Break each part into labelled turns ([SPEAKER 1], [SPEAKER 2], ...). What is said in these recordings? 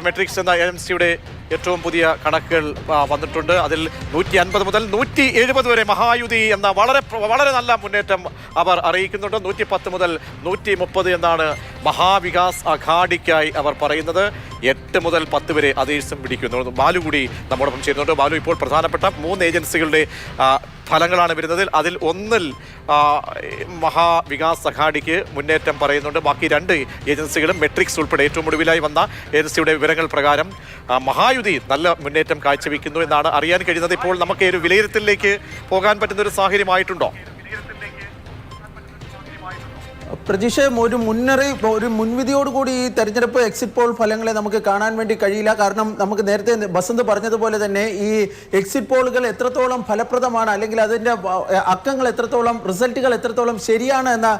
[SPEAKER 1] Matrix എന്ന ഏജൻസിയുടെ ഏറ്റവും പുതിയ കണക്കുകൾ വന്നിട്ടുണ്ട്. അതിൽ നൂറ്റി അൻപത് മുതൽ നൂറ്റി എഴുപത് വരെ മഹായുതി എന്ന വളരെ വളരെ നല്ല മുന്നേറ്റം അവർ അറിയിക്കുന്നുണ്ട്. നൂറ്റി പത്ത് മുതൽ നൂറ്റി മുപ്പത് എന്നാണ് മഹാവികാസ് അഘാഡിക്കായി അവർ പറയുന്നത്. എട്ട് മുതൽ പത്ത് വരെ അതേഴ്സും പിടിക്കുന്നു. ബാലു കൂടി നമ്മോടൊപ്പം ചേരുന്നുണ്ട്. ബാലു ഇപ്പോൾ പ്രധാനപ്പെട്ട മൂന്ന് ഏജൻസികളുടെ ഫലങ്ങളാണ് വരുന്നത് അതിൽ ഒന്നിൽ മഹാവികാസ് അഘാഡിക്ക് മുന്നേറ്റം പറയുന്നുണ്ട്. ബാക്കി രണ്ട് ഏജൻസികളും മെട്രിക്സ് ഉൾപ്പെടെ ഏറ്റവും ഒടുവിലായി വന്ന ഏജൻസിയുടെ വിവരങ്ങൾ പ്രകാരം ആ, മഹായുതി നല്ല മുന്നേറ്റം കാഴ്ചവെക്കുന്നു എന്നാണ് അറിയാൻ കഴിയുന്നത്. ഇപ്പോൾ നമുക്ക് ഒരു വിലയിരുത്തലിലേക്ക് പോകാൻ പറ്റുന്ന ഒരു സാഹചര്യമായിട്ടുണ്ടോ
[SPEAKER 2] പ്രതീക്ഷ ഒരു മുന്നറി ഒരു മുൻവിധിയോടുകൂടി ഈ തെരഞ്ഞെടുപ്പ് എക്സിറ്റ് പോൾ ഫലങ്ങളെ നമുക്ക് കാണാൻ വേണ്ടി കഴിയില്ല. കാരണം നമുക്ക് നേരത്തെ ബസന്ത് പറഞ്ഞതുപോലെ തന്നെ ഈ എക്സിറ്റ് പോളുകൾ എത്രത്തോളം ഫലപ്രദമാണ് അല്ലെങ്കിൽ അതിന്റെ അക്കങ്ങൾ എത്രത്തോളം റിസൾട്ടുകൾ എത്രത്തോളം ശരിയാണ് എന്ന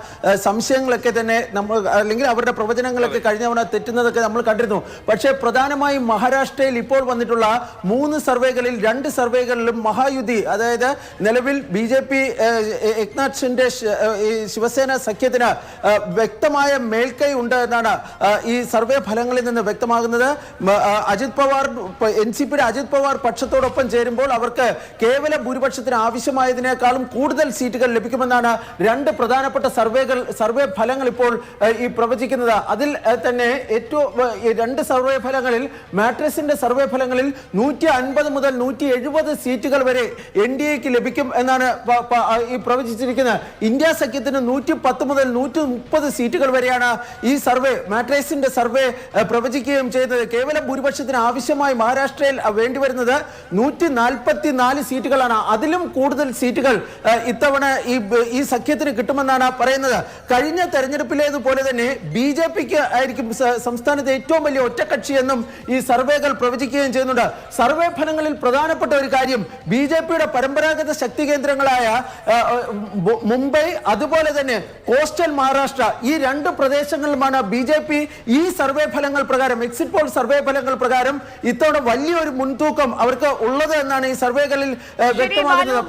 [SPEAKER 2] സംശയങ്ങളൊക്കെ തന്നെ നമ്മൾ അല്ലെങ്കിൽ അവരുടെ പ്രവചനങ്ങളൊക്കെ കഴിഞ്ഞ തവണ തെറ്റുന്നതൊക്കെ നമ്മൾ കണ്ടിരുന്നു. പക്ഷേ പ്രധാനമായും മഹാരാഷ്ട്രയിൽ ഇപ്പോൾ വന്നിട്ടുള്ള മൂന്ന് സർവേകളിൽ രണ്ട് സർവേകളിലും മഹായുതി അതായത് നിലവിൽ B J P Eknath Shinde Shiv Sena സഖ്യത്തിന് വ്യക്തമായ മേൽക്കൈ ഉണ്ട് എന്നാണ് ഈ സർവേ ഫലങ്ങളിൽ നിന്ന് വ്യക്തമാകുന്നത്. അജിത് പവാർ എൻ സി പിയുടെ അജിത് പവാർ പക്ഷത്തോടൊപ്പം ചേരുമ്പോൾ അവർക്ക് കേവല ഭൂരിപക്ഷത്തിന് ആവശ്യമായതിനേക്കാളും കൂടുതൽ സീറ്റുകൾ ലഭിക്കുമെന്നാണ് രണ്ട് പ്രധാനപ്പെട്ട സർവേകൾ സർവേ ഫലങ്ങൾ ഇപ്പോൾ ഈ പ്രവചിക്കുന്നത്. അതിൽ തന്നെ ഏറ്റവും രണ്ട് സർവേ ഫലങ്ങളിൽ മാട്രിക്സിന്റെ സർവേ ഫലങ്ങളിൽ നൂറ്റി അൻപത് മുതൽ നൂറ്റി എഴുപത് സീറ്റുകൾ വരെ എൻ ഡി എക്ക് ലഭിക്കും എന്നാണ് ഈ പ്രവചിച്ചിരിക്കുന്നത്. ഇന്ത്യ സഖ്യത്തിന് നൂറ്റി പത്ത് മുതൽ നൂറ്റി മുപ്പത് സീറ്റുകൾ വരെയാണ് ഈ സർവേ മാട്രൈസിന്റെ സർവേ പ്രവചിക്കുകയും ചെയ്തത്. കേവലം ഭൂരിപക്ഷത്തിന് ആവശ്യമായി മഹാരാഷ്ട്രയിൽ വേണ്ടി വേണ്ടിവരുന്നത് നൂറ്റി നാൽപ്പത്തി നാല് സീറ്റുകളാണ്. അതിലും കൂടുതൽ സീറ്റുകൾ ഇത്തവണ ഈ ഈ സഖ്യത്തിന് കിട്ടുമെന്നാണ് പറയുന്നത്. കഴിഞ്ഞ തെരഞ്ഞെടുപ്പിലേതുപോലെ തന്നെ ബി ജെ പിക്ക് ആയിരിക്കും സംസ്ഥാനത്തെ ഏറ്റവും വലിയ ഒറ്റക്കക്ഷിയെന്നും ഈ സർവേകൾ പ്രവചിക്കുകയും ചെയ്യുന്നുണ്ട്. സർവേ ഫലങ്ങളിൽ പ്രധാനപ്പെട്ട ഒരു കാര്യം ബി ജെ പിയുടെ പരമ്പരാഗത ശക്തി കേന്ദ്രങ്ങളായ മുംബൈ അതുപോലെ തന്നെ കോസ്റ്റൽ മഹാരാഷ്ട്ര ഈ രണ്ട് പ്രദേശങ്ങളിലുമാണ് ബി ജെ പി ഈ സർവേ ഫലങ്ങൾ പ്രകാരം എക്സിറ്റ് പോൾ സർവേ ഫലങ്ങൾ പ്രകാരം ഇത്തവണ വലിയൊരു മുൻതൂക്കം അവർക്ക് ഉള്ളത് എന്നാണ് ഈ സർവേകളിൽ വ്യക്തമാകുന്നത്.